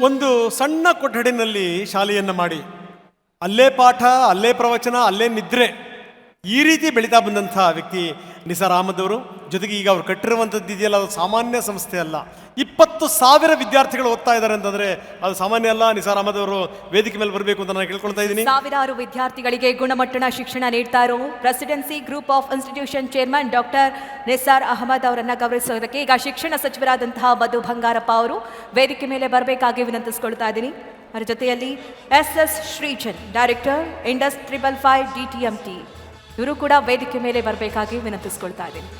ಒಂದು ಸಣ್ಣ ಕೊಠಡಿನಲ್ಲಿ ಶಾಲೆಯನ್ನು ಮಾಡಿ. ಅಲ್ಲೇ ಪಾಠ ಅಲ್ಲೇ ಪ್ರವಚನ ಅಲ್ಲೇ ನಿದ್ರೆ. ಈ ರೀತಿ ಬೆಳೀತಾ ಬಂದಂಥ ವ್ಯಕ್ತಿ ನಿಸಾರ್ ಅಹಮದ್ ಜೊತೆಗೆ ಈಗ ಅವ್ರು ಕಟ್ಟಿರುವಂಥದ್ದು ಇದೆಯಲ್ಲ, ಅದು ಸಾಮಾನ್ಯ ಸಂಸ್ಥೆ ಅಲ್ಲ. ಇಪ್ಪತ್ತು ಸಾವಿರ ವಿದ್ಯಾರ್ಥಿಗಳು ಓದ್ತಾ ಇದ್ದಾರೆ ಅಂತಂದ್ರೆ ಅದು ಸಾಮಾನ್ಯ ಅಲ್ಲ. ನಿಸಾರ್ ವೇದಿಕೆ ಮೇಲೆ ಬರಬೇಕು ಅಂತ ನಾನು ಕೇಳ್ಕೊಳ್ತಾ ಇದ್ದೀನಿ. ಸಾವಿರಾರು ವಿದ್ಯಾರ್ಥಿಗಳಿಗೆ ಗುಣಮಟ್ಟದ ಶಿಕ್ಷಣ ನೀಡ್ತಾ ಇರೋ presidency group of institution chairman doctor Nisar Ahmed ಅವರನ್ನ ಗೌರವಿಸೋದಕ್ಕೆ ಈಗ ಶಿಕ್ಷಣ ಸಚಿವರಾದಂತಹ ಮಧು ಬಂಗಾರಪ್ಪ ಅವರು ವೇದಿಕೆ ಮೇಲೆ ಬರಬೇಕಾಗಿ ವಿನಂತಿಸ್ಕೊಳ್ತಾ ಇದ್ದೀನಿ. ಅವರ ಜೊತೆಯಲ್ಲಿ S S Shrichand director Indus triple five D T M T ಇವರು ಕೂಡ ವೇದಿಕೆ ಮೇಲೆ ಬರಬೇಕಾಗಿ ವಿನಂತಿಸ್ಕೊಳ್ತಾ ಇದ್ದೀನಿ.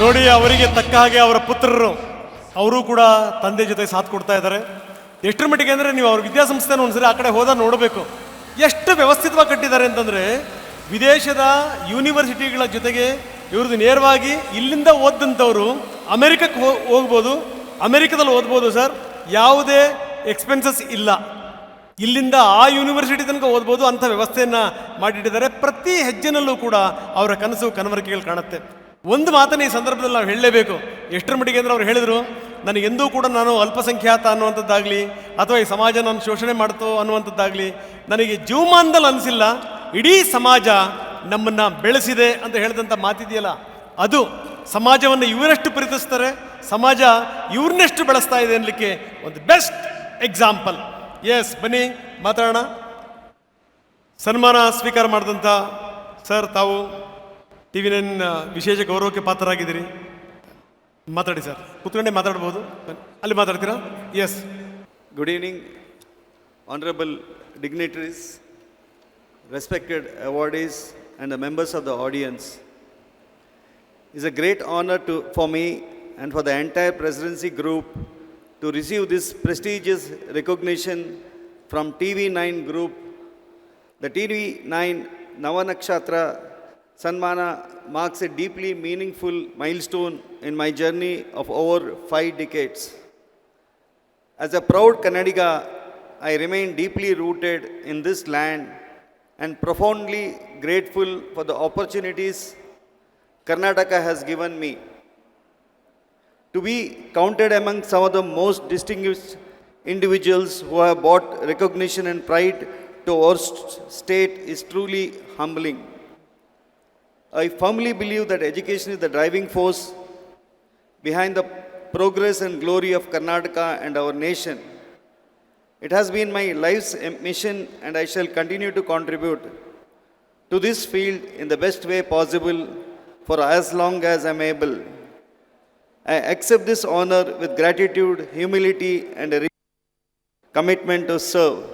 ನೋಡಿ, ಅವರಿಗೆ ತಕ್ಕ ಹಾಗೆ ಅವರ ಪುತ್ರರು, ಅವರು ಕೂಡ ತಂದೆ ಜೊತೆ ಸಾಥ್ ಕೊಡ್ತಾ ಇದ್ದಾರೆ. ಎಷ್ಟರ ಮಟ್ಟಿಗೆ ಅಂದರೆ ನೀವು ಅವ್ರ ವಿದ್ಯಾಸಂಸ್ಥೆನ ಒಂದ್ಸರಿ ಆ ಕಡೆ ಹೋದ ನೋಡಬೇಕು. ಎಷ್ಟು ವ್ಯವಸ್ಥಿತವಾಗಿ ಕಟ್ಟಿದ್ದಾರೆ ಅಂತಂದರೆ, ವಿದೇಶದ ಯೂನಿವರ್ಸಿಟಿಗಳ ಜೊತೆಗೆ ಇವ್ರದ್ದು ನೇರವಾಗಿ ಇಲ್ಲಿಂದ ಓದಂಥವ್ರು ಅಮೆರಿಕಕ್ಕೆ ಹೋಗ್ಬೋದು. ಅಮೆರಿಕದಲ್ಲಿ ಓದ್ಬೋದು ಸರ್. ಯಾವುದೇ ಎಕ್ಸ್ಪೆನ್ಸಸ್ ಇಲ್ಲ. ಇಲ್ಲಿಂದ ಆ ಯೂನಿವರ್ಸಿಟಿ ತನಕ ಓದ್ಬೋದು ಅಂಥ ವ್ಯವಸ್ಥೆಯನ್ನು ಮಾಡಿಟ್ಟಿದ್ದಾರೆ. ಪ್ರತಿ ಹೆಜ್ಜೆನಲ್ಲೂ ಕೂಡ ಅವರ ಕನಸು, ಕನವರಿಕೆಗಳು ಕಾಣುತ್ತೆ. ಒಂದು ಮಾತನ್ನು ಈ ಸಂದರ್ಭದಲ್ಲಿ ನಾವು ಹೇಳಲೇಬೇಕು. ಎಷ್ಟರ ಮಟ್ಟಿಗೆ ಅಂದರೆ ಅವ್ರು ಹೇಳಿದರು ನನಗೆಂದೂ ಕೂಡ ನಾನು ಅಲ್ಪಸಂಖ್ಯಾತ ಅನ್ನುವಂಥದ್ದಾಗಲಿ, ಅಥವಾ ಈ ಸಮಾಜ ನಾನು ಶೋಷಣೆ ಮಾಡ್ತೋ ಅನ್ನುವಂಥದ್ದಾಗಲಿ, ನನಗೆ ಜೀವಮಾನದಲ್ಲಿ ಅನಿಸಿಲ್ಲ, ಇಡೀ ಸಮಾಜ ನಮ್ಮನ್ನು ಬೆಳೆಸಿದೆ ಅಂತ ಹೇಳಿದಂಥ ಮಾತಿದೆಯಲ್ಲ, ಅದು ಸಮಾಜವನ್ನು ಇವರಷ್ಟು ಪ್ರೀತಿಸ್ತಾರೆ, ಸಮಾಜ ಇವ್ರನ್ನೆಷ್ಟು ಬೆಳೆಸ್ತಾ ಇದೆ ಅನ್ನಲಿಕ್ಕೆ ಒಂದು ಬೆಸ್ಟ್ ಎಕ್ಸಾಂಪಲ್. ಎಸ್ ಬನ್ನಿ, ಮಾತಾಡೋಣ. ಸನ್ಮಾನ ಸ್ವೀಕಾರ ಮಾಡಿದಂಥ ಸರ್ ತಾವು ಟಿ ವಿ ನೈನ್ ವಿಶೇಷ ಗೌರವಕ್ಕೆ ಪಾತ್ರರಾಗಿದ್ದೀರಿ ಮಾತಾಡಿ ಸರ್ ಕೂತ್ಕೊಂಡೇ ಮಾತಾಡ್ಬೋದು ಬನ್ನಿ. ಅಲ್ಲಿ ಮಾತಾಡ್ತೀರಾ yes Good evening, honorable dignitaries, respected awardees, and the members of the audience. It's a great honor to, for me and for the entire presidency group to receive this prestigious recognition from TV9 Group. The TV9 Navanakshatra Sanmana marks a deeply meaningful milestone in my journey of over five decades. As a proud Kannadiga, I remain deeply rooted in this land and profoundly grateful for the opportunities Karnataka has given me. To be counted among some of the most distinguished individuals who have brought recognition and pride to our st- state is truly humbling. I firmly believe that education is the driving force behind the progress and glory of Karnataka and our nation. It has been my life's mission, and I shall continue to contribute to this field in the best way possible for as long as I'm able. I accept this honor with gratitude, humility, and a commitment to serve.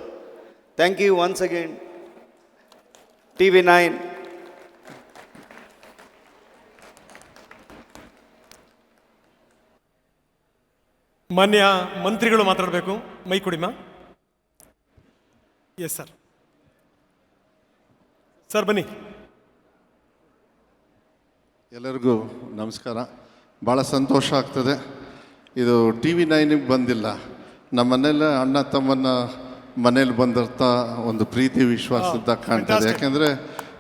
Thank you once again, TV9. ಮಾನ್ಯ ಮಂತ್ರಿಗಳು ಮಾತಾಡಬೇಕು. ಮೈ ಕುಡಿಮ. Yes sir sir ಬನ್ನಿ. ಎಲ್ಲರಿಗೂ ನಮಸ್ಕಾರ. ಭಾಳ ಸಂತೋಷ ಆಗ್ತದೆ. ಇದು ಟಿ ವಿ ನೈನಿಗೆ ಬಂದಿಲ್ಲ. ನಮ್ಮ ಮನೇಲಿ ಅಣ್ಣ ತಮ್ಮನ ಮನೇಲಿ ಬಂದಿರ್ತಾ ಒಂದು ಪ್ರೀತಿ ವಿಶ್ವಾಸದ ಕಾಣ್ತದೆ. ಯಾಕೆಂದರೆ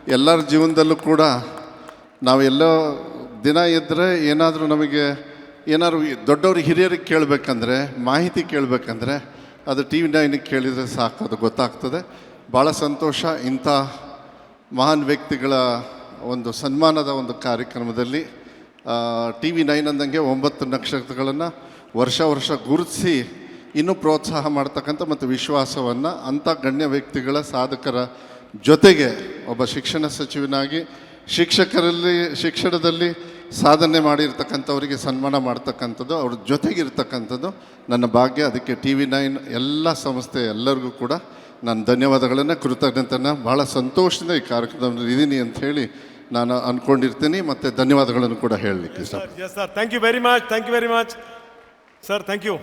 ಎಲ್ಲರ ಜೀವನದಲ್ಲೂ ಕೂಡ ನಾವೆಲ್ಲೋ ದಿನ ಇದ್ದರೆ ಏನಾದರೂ ನಮಗೆ ಏನಾದ್ರು ದೊಡ್ಡವ್ರಿಗೆ ಹಿರಿಯರಿಗೆ ಕೇಳಬೇಕಂದ್ರೆ, ಮಾಹಿತಿ ಕೇಳಬೇಕಂದ್ರೆ, ಅದು ಟಿ ವಿ ನೈನಿಗೆ ಕೇಳಿದರೆ ಸಾಕು, ಅದು ಗೊತ್ತಾಗ್ತದೆ. ಭಾಳ ಸಂತೋಷ ಇಂಥ ಮಹಾನ್ ವ್ಯಕ್ತಿಗಳ ಒಂದು ಸನ್ಮಾನದ ಒಂದು ಕಾರ್ಯಕ್ರಮದಲ್ಲಿ ಟಿ ವಿ ನೈನ್ ಅಂದಂಗೆ ಒಂಬತ್ತು ನಕ್ಷತ್ರಗಳನ್ನು ವರ್ಷ ವರ್ಷ ಗುರುತಿಸಿ ಇನ್ನೂ ಪ್ರೋತ್ಸಾಹ ಮಾಡ್ತಕ್ಕಂಥ ಮತ್ತು ವಿಶ್ವಾಸವನ್ನು ಅಂಥ ಗಣ್ಯ ವ್ಯಕ್ತಿಗಳ ಸಾಧಕರ ಜೊತೆಗೆ ಒಬ್ಬ ಶಿಕ್ಷಣ ಸಚಿವನಾಗಿ, ಶಿಕ್ಷಕರಲ್ಲಿ, ಶಿಕ್ಷಣದಲ್ಲಿ ಸಾಧನೆ ಮಾಡಿರ್ತಕ್ಕಂಥವರಿಗೆ ಸನ್ಮಾನ ಮಾಡ್ತಕ್ಕಂಥದ್ದು, ಅವ್ರ ಜೊತೆಗಿರ್ತಕ್ಕಂಥದ್ದು, ನನ್ನ ಭಾಗ್ಯ. ಅದಕ್ಕೆ ಟಿ ವಿ ನೈನ್ ಎಲ್ಲ ಸಂಸ್ಥೆ ಎಲ್ಲರಿಗೂ ಕೂಡ ನಾನು ಧನ್ಯವಾದಗಳನ್ನು, ಕೃತಜ್ಞತೆಯನ್ನು ಭಾಳ ಸಂತೋಷದಿಂದ ಈ ಕಾರ್ಯಕ್ರಮದಲ್ಲಿ ಇದ್ದೀನಿ ಅಂತ ಹೇಳಿ ನಾನು ಅಂದ್ಕೊಂಡಿರ್ತೀನಿ ಮತ್ತು ಧನ್ಯವಾದಗಳನ್ನು ಕೂಡ ಹೇಳಲಿಕ್ಕೆ sir thank you very much thank you very much sir thank you